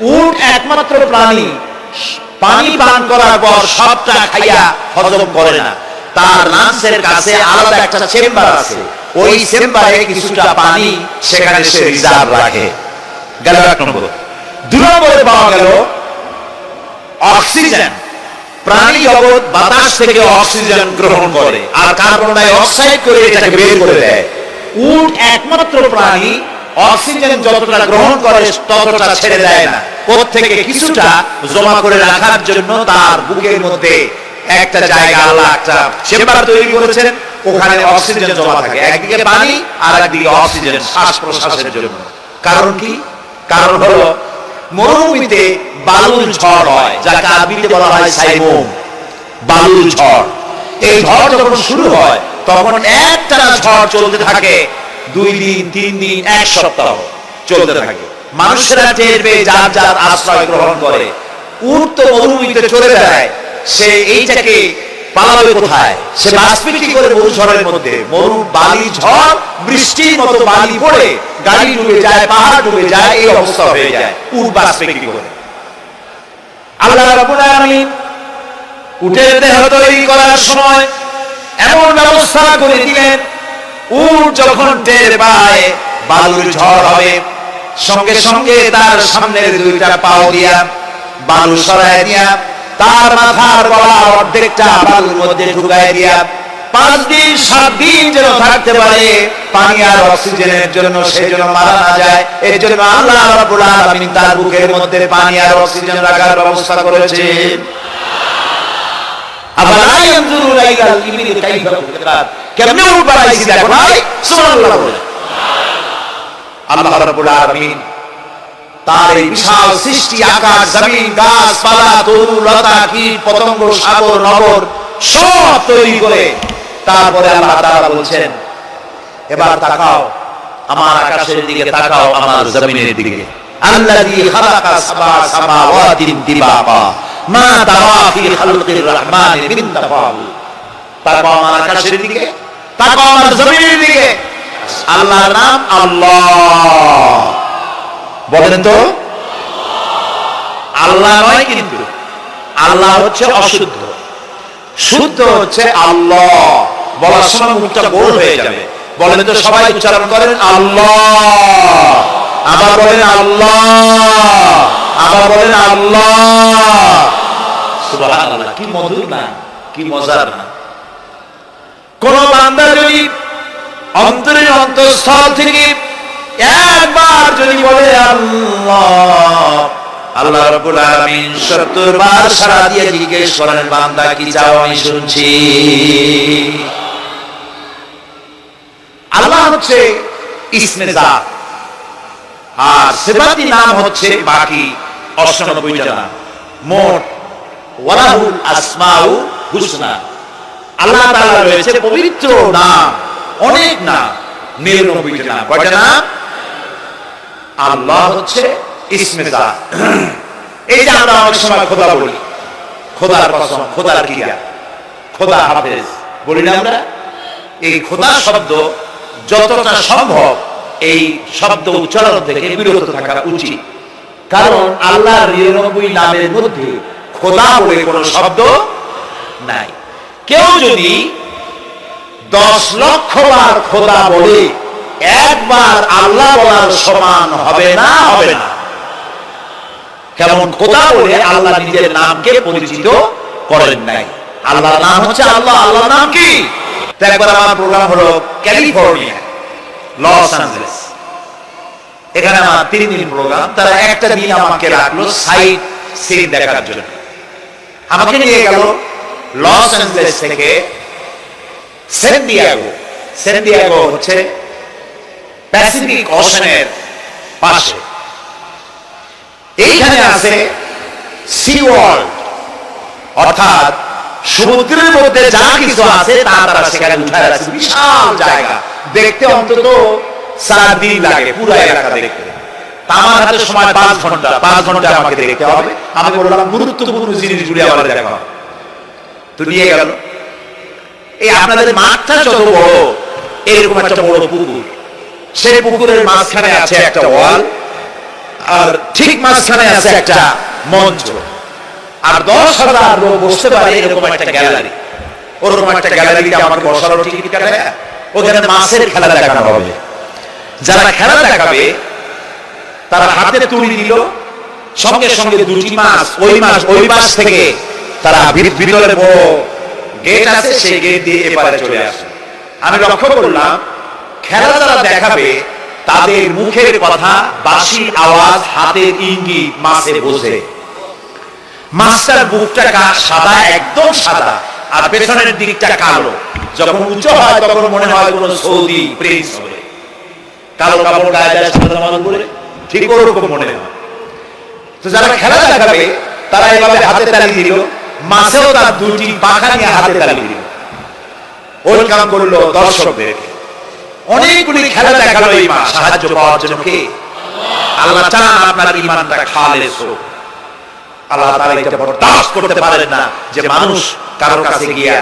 উট একমাত্র প্রাণী। পানি পান করার পর সবটা খাইয়া হজম করে না। তার লাঞ্চের কাছে আলাদা একটা চেম্বার আছে। ওই চেম্বারে কিছুটা পানি সেখানে সে রিজার্ভ রাখে। গেল এক নম্বর। দু নম্বরে পাওয়া গেল অক্সিজেন। প্রাণী জগৎ বাতাস থেকে অক্সিজেন গ্রহণ করে আর কার্বন ডাই অক্সাইড করে এটাকে বের করে দেয়। উট একমাত্র প্রাণী অক্সিজেন যতটা গ্রহণ করে, ততটা ছেড়ে দেয় না। ওর থেকে কিছুটা জমা করে রাখার জন্য তার বুকের মধ্যে একটা জায়গা, আল্লাহ একটা চেম্বার তৈরি করেছেন। ওখানে অক্সিজেন জমা থাকে। একদিকে পানি আর একদিকে অক্সিজেন শ্বাস প্রশ্বাসের জন্য। কারণ কি? কারণ হলো, মরুভূমিতে বালুর ঝড় হয়, যাকে আরবিতে বলা হয় সাইমুম বালুর ঝড়। এই ঝড় যখন শুরু হয়, তখন একটা ঝড় চলতে থাকে দুই দিন, তিন দিন, এক সপ্তাহ চলতে থাকে। মানুষেরা টের পেয়ে যার যার আশ্রয় গ্রহণ করে, উট তো মরুভূমিতে চলে বেড়ায় সে এইটাকে পালাবে কোথায়? সে করে মরু ঝড়ের মধ্যে, মরু, বালি, ঝড়, বৃষ্টির মতো বালি পড়ে, গাড়ি ডুবে যায়, পাহাড় ডুবে যায়, এই অবস্থা হয়ে যায়, উট বাসপিটি করে। আল্লাহ রাব্বুল আলামিন উটের দেহ তৈরি করার সময় এমন ব্যবস্থা করে দিলেন উট যখন টের পায়, বালুর ঝড় হবে। সঙ্গে সঙ্গে তার সামনের দুইটা পাও দিয়া বালু সরায় দিয়া, তার মাথার গলা অর্ধেকটা বালুর মধ্যে ঢুকায় দিয়া, পাঁচ দিন, সাত দিন যেন থাকতে পারে, পানি আর অক্সিজেনের জন্য সে যেন মারা না যায়। এর জন্য আল্লাহ রাব্বুল আলামিন তার বুকের মধ্যে পানি আর অক্সিজেন রাখার ব্যবস্থা করেছেন। আফালা ইয়ানজুরুনা ইলাল ইবলি কাইফা খুলিকাত কেমনে উট বানাইছি দেখো ভাই সুবহানাল্লাহ বলে আল্লাহ রাব্বুল আলামিন তার এই বিশাল সৃষ্টি আকাশ জমিন গাছপালা তরু লতা কীট পতঙ্গ সাগর নগর সব তৈরি করে তারপরে আল্লাহ বলছেন এবার তাকাও আমার আকাশের দিকে তাকাও আমার জমিনের দিকে। আল্লাযী খালাকা সাবা সামাওয়াতিন মা তারা ফি খালকির রহমান মিন তাফাউত তাকাও আমার আকাশের দিকে তাকাও আমার জমিনের দিকে। আল্লাহর নাম আল্লাহ। বলেন তো? আল্লাহ নয় কিন্তু, আল্লাহ হচ্ছে অশুদ্ধ। শুদ্ধ হচ্ছে আল্লাহ। বলার সময় মুখটা গোল হয়ে যাবে। বলেন তো সবাই উচ্চারণ করেন, আল্লাহ। আবার বলেন আল্লাহ। আবার বলেন আল্লাহ। সুবহানাল্লাহ, কি মধুর না কি মজার না কোন বান্দা যদি অন্তঃস্থল থেকে একবার যদি বলে, আল্লাহ আল্লাহ আলামিন 70 বার দিয়ে জিজ্ঞেস করেন, বান্দা, কি চাও আমি শুনছি? আল্লাহ হচ্ছে ইসমে জাত। আর সিফাতি নাম হচ্ছে বাকি 98টা নাম। মোট ওয়ালাহুল আসমাউ হুসনা। আল্লাহ তাআলা রয়েছে পবিত্র নাম, অনেক নাম। নাম। কয়টা নাম? আল্লাহ হচ্ছে ইসমে জাত। এই যে আমরা অনেক সময় খোদা বলি। খোদার কসম, খোদার খোদা হাফেজ। বলি না আমরা? এই খোদা শব্দ যতটা সম্ভব এই শব্দ উচ্চারণ থেকে বিরত থাকা উচিত। কারণ আল্লাহর নিরানব্বই নামের মধ্যে খোদা বলে কোনো শব্দ নাই। কেউ যদি দশ লক্ষ খোদা বলে, একবার আল্লাহ বলার সমান হবে না হবে না। কেমন খোদা বলে আল্লাহ নিজের নামকে পরিচিত করেন নাই। আল্লাহর নাম হচ্ছে আল্লাহ আল্লাহ নাম কি? একবার আমার প্রোগ্রাম হলো ক্যালিফোর্নিয়া, লস অ্যাঞ্জেলেস। এখানে আমার তিন দিন প্রোগ্রাম তারা একটা দিন আমাকে রাখল সাইট সিন দেখার জন্য। আমাকে নিয়ে গেল লস অ্যাঞ্জেলেস থেকে সেন ডিয়াগো। সেন ডিয়াগো হচ্ছে প্যাসিফিক ওশনের পাশে। এইখানে আছে সি ওয়ার্ল্ড। অর্থাৎ সমুদ্রের মধ্যে যা কিছু আছে তা তারা সেখানে উঠায় আছে বিশাল জায়গা। দেখতে অন্তত চার দিন লাগে পুরো এলাকা দেখতে। আমার হাতে সময় পাঁচ ঘণ্টা পাঁচ ঘণ্টা আমাকে দেখতে হবে। আমি বললাম, গুরুত্বপূর্ণ জিনিসগুলি আমার দেখা তো নিয়ে গেল। এই আপনাদের মাঠটা যত বড়, এরকম একটা বড় পুকুর। সেই পুকুরের মাঝখানে আছে একটা ওয়াল, আর ঠিক মাঝখানে আছে একটা মঞ্চ। আর দশ হাজার লোক বসতে পারে এরকম একটা গ্যালারি। ওরকম একটা গ্যালারিতে আমার বসার টিকিট কাটে ওখানে মাছের খেলা দেখানো হবে। যারা খেলা দেখাবে তারা হাতে তুলি দিল সঙ্গে সঙ্গে দুটি মাছ ওই মাছ ওই মাছ থেকে তারা ভিতরে বড় গেট আছে, সেই গেট দিয়ে এপারে চলে আসে। আমি লক্ষ্য করলাম, খেলা যারা দেখাবে, তাদের মুখের কথা বাসি আওয়াজ, হাতের ইঙ্গিত মাছে বোঝে। মাছটার বুকটা সাদা, একদম সাদা, আর পেছনের দিকটা কালো। যখন উঁচু হয়, তখন মনে হয় কোন সৌদি প্রিন্স হবে। কালো কাপড় গায়ে সাদা জামা পরে ঠিক ওরকম মনে হয়। তো যারা খেলা দেখাবে, তারা এভাবে হাতে তালি দিল। মাছেও তার দুটি পাখা নিয়ে হাতে তালি দিল। ওয়েলকাম করল দর্শকদের অনেকগুলি খেলা দেখাল এই মা সাহায্য পাওয়ার জন্য কে? আল্লাহ চান আপনার ইমানটা হোক। আল্লাহ তাআলা এটা বরদাস্ত করতে পারেন না যে মানুষ কারও কাছে গিয়া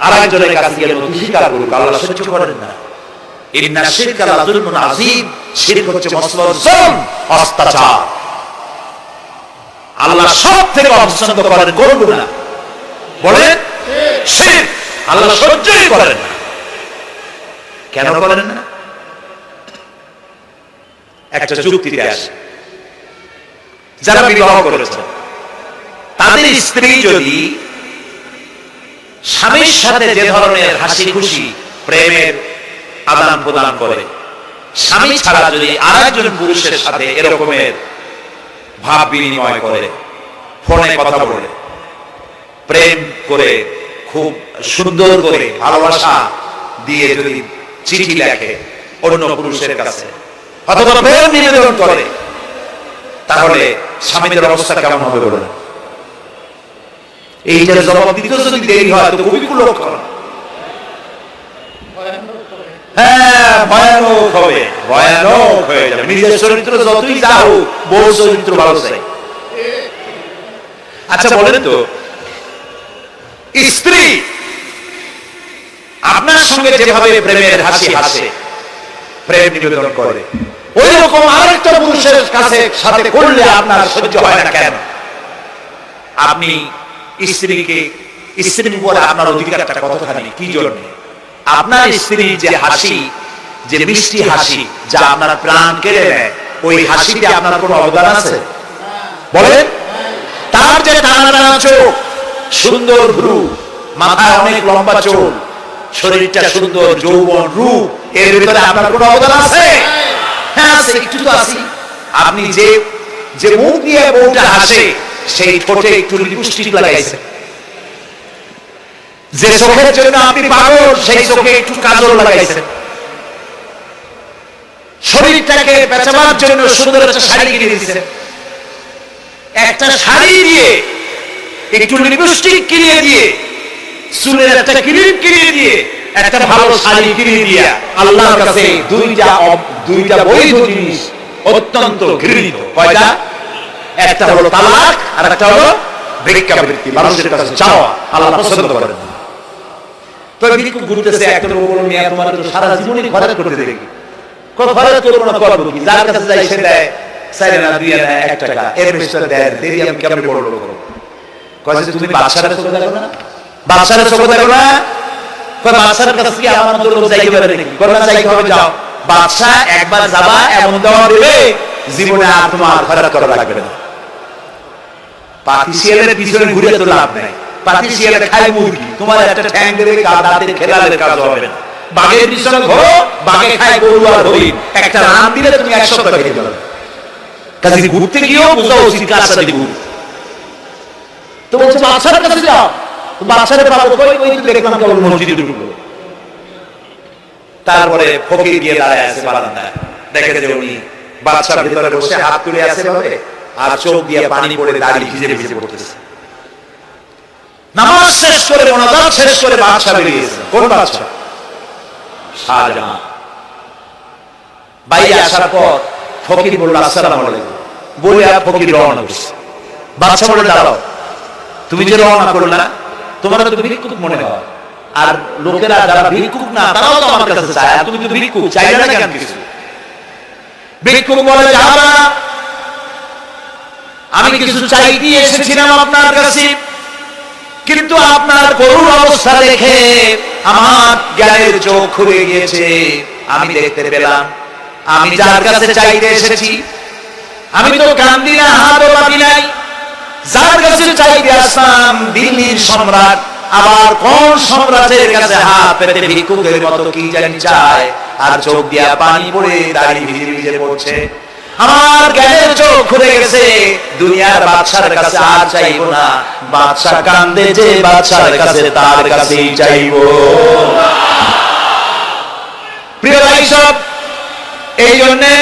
আরেকজনের কাছে গিয়ে নথি স্বীকার করুক। আল্লাহ সহ্য করেন না। ইন্না শিরকা আল্লাহ সব থেকে করেন বলেন? আল্লাহ সহ্যই করেন না। কেন করেন না? একটা আসে। যারা বিবাহ করেছে তাদের স্ত্রী যদি স্বামীর সাথে যে ধরনের হাসি খুশি, প্রেমের আদান প্রদান করে। স্বামী ছাড়া যদি আরেকজন পুরুষের সাথে এরকমের ভাব বিনিময় করে, ফোনে কথা বলে, প্রেম করে, খুব সুন্দর করে ভালোবাসা দিয়ে যদি চিঠি লেখে অন্য পুরুষের কাছে, অথবা প্রেম নিবেদন করে, তাহলে স্বামীদের অবস্থা কেমন হবে বলুন? এইটার জবাব দিতে যদি দেরি হয়, তো খুবই লক্ষণ হ্যাঁ ভয়ানক হবে ভয়ানক হয়ে যাবে। নিজের চরিত্র যতই যা হোক বউ চরিত্র ভালো চাই। আচ্ছা বলেন তো, স্ত্রী, আপনার সঙ্গে যেভাবে প্রেমের হাসি হাসে, প্রেম নিবেদন করে ওই রকম আরেকটা পুরুষের কাছে সাথে করলে আপনার সহ্য হয় না কেন? আপনি স্ত্রীকে, স্ত্রীর উপরে আপনার অধিকারটা কতখানি? কি জন্য? আপনার স্ত্রী যে হাসি, যে মিষ্টি হাসি, যা আপনার প্রাণ কেড়ে নেয়, ওই হাসিতে আপনার কোনো অবদান আছে? বলেন। তার যে চোখ, সুন্দর ভ্রু মাথায় অনেক লম্বা চুল শরীরটা সুন্দর, যৌবন রূপ, এর ভিতরে আপনার কোনো অবদান আছে? হ্যাঁ আছে, একটু তো আছি আপনি যে যে মুখ দিয়ে বউটা হাসে, সেই ঠোঁটে একটু লিপস্টিক লাগাইছেন যে চোখের জন্য আপনি পাগল সেই চোখে একটু কাজল লাগাইছেন। শরীরটাকে বেচাবার জন্য সুন্দর একটা শাড়ি কিনে দিয়েছেন। একটা শাড়ি দিয়ে একটু লিপস্টিক কিনে দিয়ে চুলের একটা ক্রিম কিনে দিয়ে একটা ভালো শাড়ি কিনে দিয়ে আল্লাহর কাছে দুইটা দুইটা বৈধ জিনিস অত্যন্ত ঘৃণিত। কয়টা? একটা হলো তালাক আর একটা হলো ভিক্ষাবৃত্তি। মানুষের কাছে চাওয়া আল্লাহ পছন্দ করেন না। তো ভিক্ষুক ঘুরতেছে একটা লোক বলল তোমার তো সারা জীবনই খরচ করতে দেখি। খরচ করব না, করব কি? যাও। একবার যাবা, এমন দেওয়া দেবে, জীবনে আর তোমার খরচ করা লাগবে না। পিছনে ঘুরে তো লাভ নাই। খায় মুরগি। তোমার একটা ঠ্যাং দেবে খেলালের কাজ হবে না। বাঘের পিছনে ঘোরো বাঘে খায় গরু আর একটা দিলে তুমি খেতে পারবে কাজে ঘুরতে গিয়েও তো বলছে বাচ্চার কাছে যাও। বাচ্চারে পাবো কই? তো দেখলাম কেবল মসজিদে ঢুকলো তারপরে ফকির গিয়ে দাঁড়ায় আছে বারান্দায়। দেখে যে উনি বাচ্চার ভিতরে বসে হাত তুলে আছে ভাবে, আর চোখ দিয়ে পানি পড়ে দাড়ি ভিজে ভিজে পড়তেছে। নামাজ শেষ করে মোনাজাত শেষ করে বাদশা বেরিয়েছে কোন বাদশা? শাহজাহান। বাইরে আসার পর ফকির বলল আলাইকুম। বলে, আর ফকির রওনা বাদশা বলে দাঁড়াও। তুমি যে রওনা করলে না তোমার তো ভিক্ষুক মনে হয়। আর লোকেরা যারা ভিক্ষুক না, তারাও তো আমার কাছে চায়। আর তুমি তো না কেন কিছু? ভিক্ষুক বলে আমি কিছু চাইতে এসেছিলাম আপনার কাছে। কিন্তু আপনার করুণ অবস্থা দেখে আমার জ্ঞানের চোখ খুলে গিয়েছে। আমি দেখতে পেলাম, আমি যার কাছে চাইতে এসেছি, আমি তো কান্দি না হাতও পাতি নাই। যার কাছে চাইতে আসলাম, দিল্লির সম্রাট, আবার কোন সম্রাটের কাছে হাত পেতে ভিক্ষুকের মতো কি জানি চায়। আর চোখ দিয়া পানি পড়ে দাড়ি ভিজে ভিজে পড়ছে। আমার জ্ঞানের চোখ খুলে গেছে। দুনিয়ার বাদশার কাছে আর চাইব না। বাদশা কান্দে যে বাদশার কাছে তার কাছেই চাইব। প্রিয় ভাই সব, এই জন্যে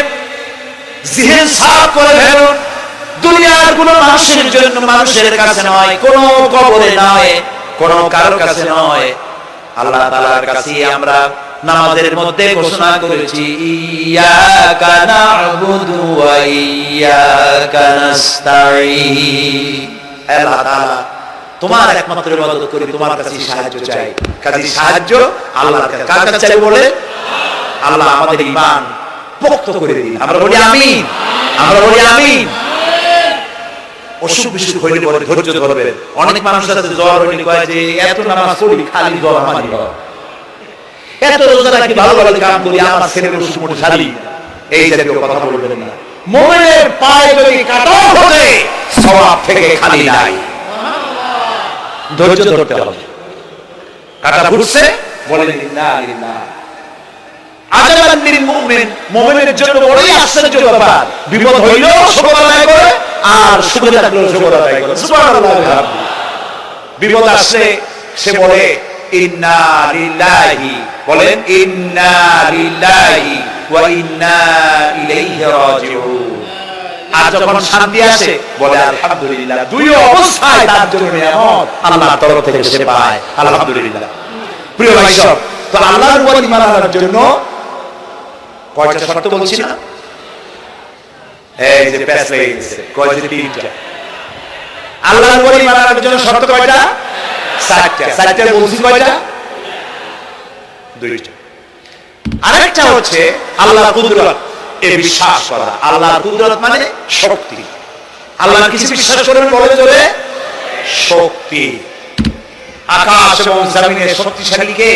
জিহেন সাফ করে ফেলুন। দুনিয়ার কোন মানুষের জন্য মানুষের কাছে নয়, কোন কবরে নয়, কোন কারোর কাছে নয়। আল্লাহ তাআলার কাছে আমরা নামাজের মধ্যে ঘোষণা করেছি, ইয়াকা না'বুদু ওয়া ইয়াকা নাস্তাঈন। তোমার একমাত্র ইবাদত করি, তোমার কাছে সাহায্য চাই। কাজে সাহায্য আল্লাহর কাছে। কার কাছে চাই বলে আল্লাহ আমাদের ঈমান পোক্ত করে দিন। আমরা বলি আমিন। আমরা বলি আমিন। অসুখ বিসুখ হইলে পরে ধৈর্য অনেক মানুষ আছে, জ্বর হইলে কয় যে, এত নামাজ পড়ি, খালি জ্বর আমারই হয় এত রোজা রাখি ভালো ভালো কাম করি আমার ছেলের অসুখ মোটে এই জাতীয় কথা বলবেন না। মোমেনের পায়ে যদি কাটা হতে সওয়াব থেকে খালি নাই। ধৈর্য ধরতে হবে। কাটা ফুটছে বলেন না না আজাবান মুমিন মুমিনের জন্য বড়ই আশ্চর্য ব্যাপার। বিপদ হইলেও শুকর করে আর সুখে থাকলেও শুকর করে। সুবহানাল্লাহ বিপদ আসলে সে বলে ইন্না লিল্লাহি, বলেন, ইন্না ওয়া ইন্না ইলাইহি রাজিউন। আর যখন শান্তি আসে, বলে, আলহামদুলিল্লাহ, দুই অবস্থায় তার জন্য নিয়ামত আল্লাহর তরফ থেকে সে পায়। আলহামদুলিল্লাহ। প্রিয় ভাই তো আল্লাহর উপর ঈমান আনার জন্য কয়টা শর্ত বলছি না? এই যে প্যাস লেগে গেছে কয় যে তিনটা? আল্লাহর উপর ঈমান আনার জন্য শর্ত কয়টা? বলছি কয়টা দুইটা আরেকটা হচ্ছে আল্লাহর কুদরত এ বিশ্বাস করা আল্লাহর কুদরত মানে শক্তি আল্লাহর কিছু বিশ্বাস করবেন বলে চলে শক্তি আকাশ এবং জমিনের শক্তিশালী কে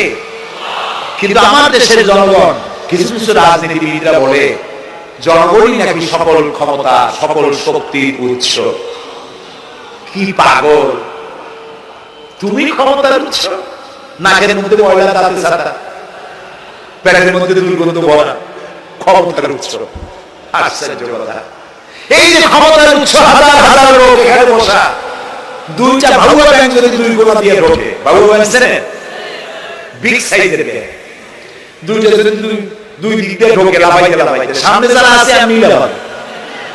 কিন্তু আমার দেশের জনগণ কিছু কিছু রাজনীতিবিদরা বলে জনগণই নাকি সকল ক্ষমতা সকল শক্তির উৎস কি পাগল তুমি ক্ষমতার উৎস। নাকের মধ্যে ময়লা দাঁতে সাদা পেটের মধ্যে দুর্গন্ধ বলা। ক্ষমতার উৎস। আশ্চর্য কথা। এই যে ক্ষমতার উৎস, হাজার হাজার লোক এখানে বসা। ব্যাংক যদি দুই গোলা দিয়ে ঢোকে বাবুয়া ব্যাংক চেনেন বিগ সাইজের ব্যাংক দুইটা যদি দুই দুই দিক দিয়ে ঢোকে লাভাইতে লাভাইতে সামনে যারা আছে, আমি লাভাই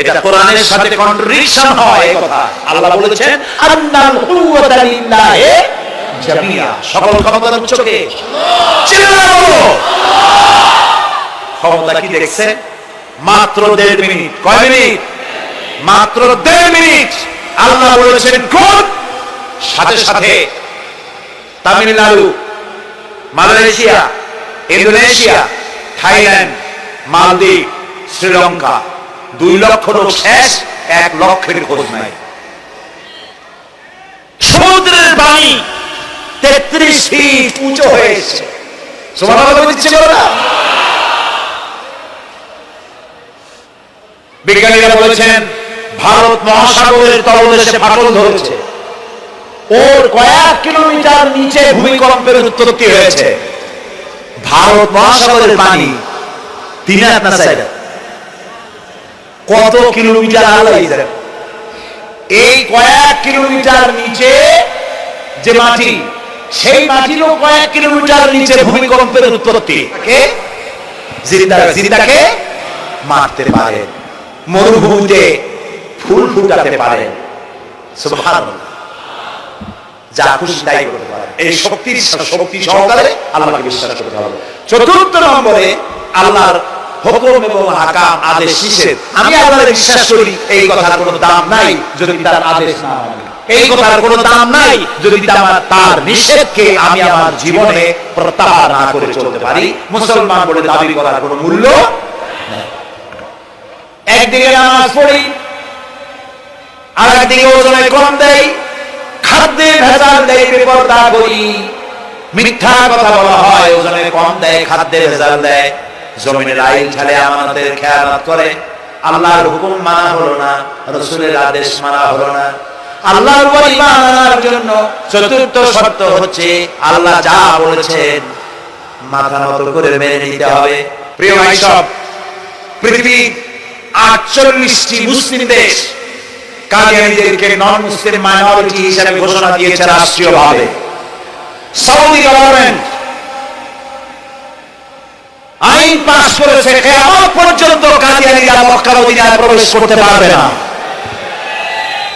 এটা কোরআনের সাথে কন্ট্রাডিকশন হয় কথা। আল্লাহ বলেছেন, আন্নাল জামিয়া সকল ক্ষমতার উৎস কে ক্ষমতা কি দেখছেন? মাত্র দেড় মিনিট। কয় মিনিট? মাত্র দেড় মিনিট। আল্লাহ বলেছেন কোন সাথে সাথে তামিলনাড়ু, মালয়েশিয়া, ইন্দোনেশিয়া, থাইল্যান্ড, মালদ্বীপ, শ্রীলঙ্কা। দুই লক্ষ লোক শেষ, এক লক্ষের খোঁজ নাই। সমুদ্রের পানি তেত্রিশ ফিট উঁচু হয়েছে। বিজ্ঞানীরা বলেছেন, ভারত মহাসাগরের তলদেশে ফাটল ধরেছে। ওর কয়েক কিলোমিটার নিচে ভূমিকম্পের উৎপত্তি হয়েছে। ভারত মহাসাগরের পানি তিন হাত না চাই কত কিলোমিটার আলাই এই কয়েক কিলোমিটার নিচে যে মাটি সেই মাটিরও কয়েক কিলোমিটার নিচে ভূমিকম্পের উৎপত্তি। জিন্দাকে মারতে পারে। মরুভূমিতে ফুল ফুটাতে পারে। সুবহানাল্লাহ। যা খুশি তাই করতে পারেন এই শক্তি শক্তি সহকারে আল্লাহকে বিশ্বাস করতে হবে। চতুর্থ নম্বরে আল্লাহর হুকুম এবং হাকাম, আদেশ নিষেধ। আমি আল্লাহর বিশ্বাস করি, এই কথার কোনো দাম নাই যদি তার আদেশ না মানি। এই কথার কোনো দাম নাই যদি তার নিষেধকে আমি আমার জীবনে প্রত্যাহার না করে চলতে পারি। মুসলমান বলে দাবি করার কোনো মূল্য একদিকে নামাজ পড়ি আর একদিকে ওজনে কম দেয় খাদ্যে ভেজাল দেয় বেপরদা করি। মিথ্যা কথা বলা হয়, ওজনে কম দেয়, খাদ্যে ভেজাল দেয়। জমিনের আইন ছাড়ে আমাদের খেয়ালত করে। আল্লাহর হুকুম মানা হলো না, রসুলের আদেশ মানা হলো না। আল্লাহর জন্য চতুর্থ শর্ত হচ্ছে, আল্লাহ যা বলেছেন মাথা নত করে মেনে নিতে হবে। প্রিয় ভাই সব আটচল্লিশটি মুসলিম দেশ, কাদিয়ানিদেরকে নন মুসলিম মাইনরিটি ঘোষণা দিয়েছে রাষ্ট্রীয়ভাবে। সৌদি গভর্নমেন্ট আইন পাশ করেছে কেমন পর্যন্ত কাদিয়ানিরা মক্কা মদিনায় প্রবেশ করতে পারবে না।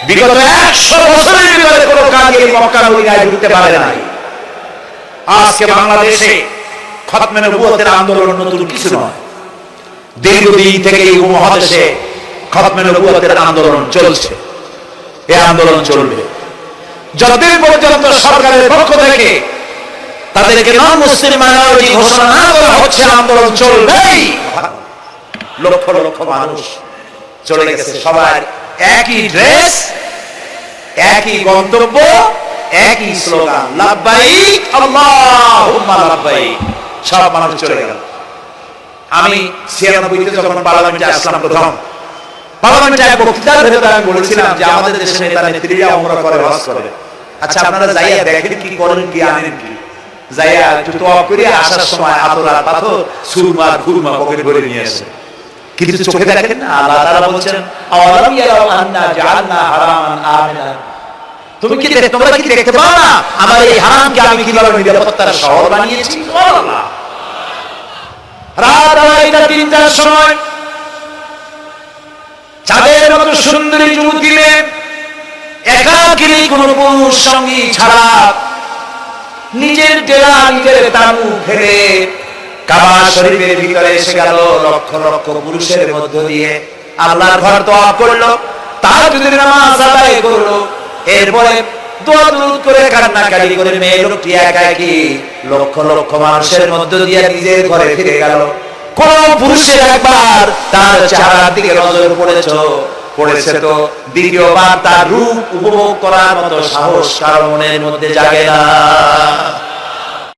বিগত একশো বছরের কোনো কাদিয়ানি ঢুকতে পারে নাই। আজকে বাংলাদেশে আন্দোলন নতুন কিছু নয়। দীর্ঘদিন থেকে এই উপমহাদেশে খতমে আন্দোলন চলছে। এই আন্দোলন চলবে। যতদিন পর্যন্ত সরকারের পক্ষ থেকে তাদেরকে নন মুসলিম মাইনরিটি ঘোষণা করা হচ্ছে, আন্দোলন চলবেই। লক্ষ লক্ষ মানুষ চলে গেছে। সবার একই ড্রেস, একই গন্তব্য, একই স্লোগান, লাব্বাইক, আল্লাহুম্মা লাব্বাইক। সব মানুষ চলে গেল। আমি ছিয়ানব্বইতে যখন পার্লামেন্টে আসলাম প্রথম, পার্লামেন্টে এক বক্তৃতার ভেতরে আমি বলেছিলাম যে আমাদের দেশের নেতা নেত্রীরা ওমরা করে, হজ করে। আচ্ছা আপনারা যাইয়া দেখেন কি করেন, কি আনেন কি? যাইয়া একটু তোয়াব করে আসার সময় আতর আর পাথর ঘুরমা নিয়ে আসে। কিন্তু চোখে দেখেন না, আল্লাহ তাআলা বলছেন, আওয়ালাম আন্না হারামান আমিনা? তুমি কি তোমরা কি দেখতে পাও না, আমার এই হারামকে আমি কীভাবে নিরাপত্তার শহর বানিয়েছি? রাত আড়াইটা, তিনটার সময় চাঁদের মতো সুন্দরী যুবতী মেয়ে, একাকিনী কোন পুরুষ সঙ্গী ছাড়া নিজের ডেরা নিজের তানু ফেলে কাবা শরীফের ভিতরে এসে গেল, লক্ষ লক্ষ পুরুষের মধ্য দিয়ে। আল্লাহর ঘর দোয়া করল, তার যদি নামাজ আদায় করল। এরপরে একবার তার চেহারার দিকে নজর পড়েছ। পড়েছে তো দ্বিতীয়বার তার রূপ উপভোগ করার মতো সাহস কারণের মধ্যে জাগে না।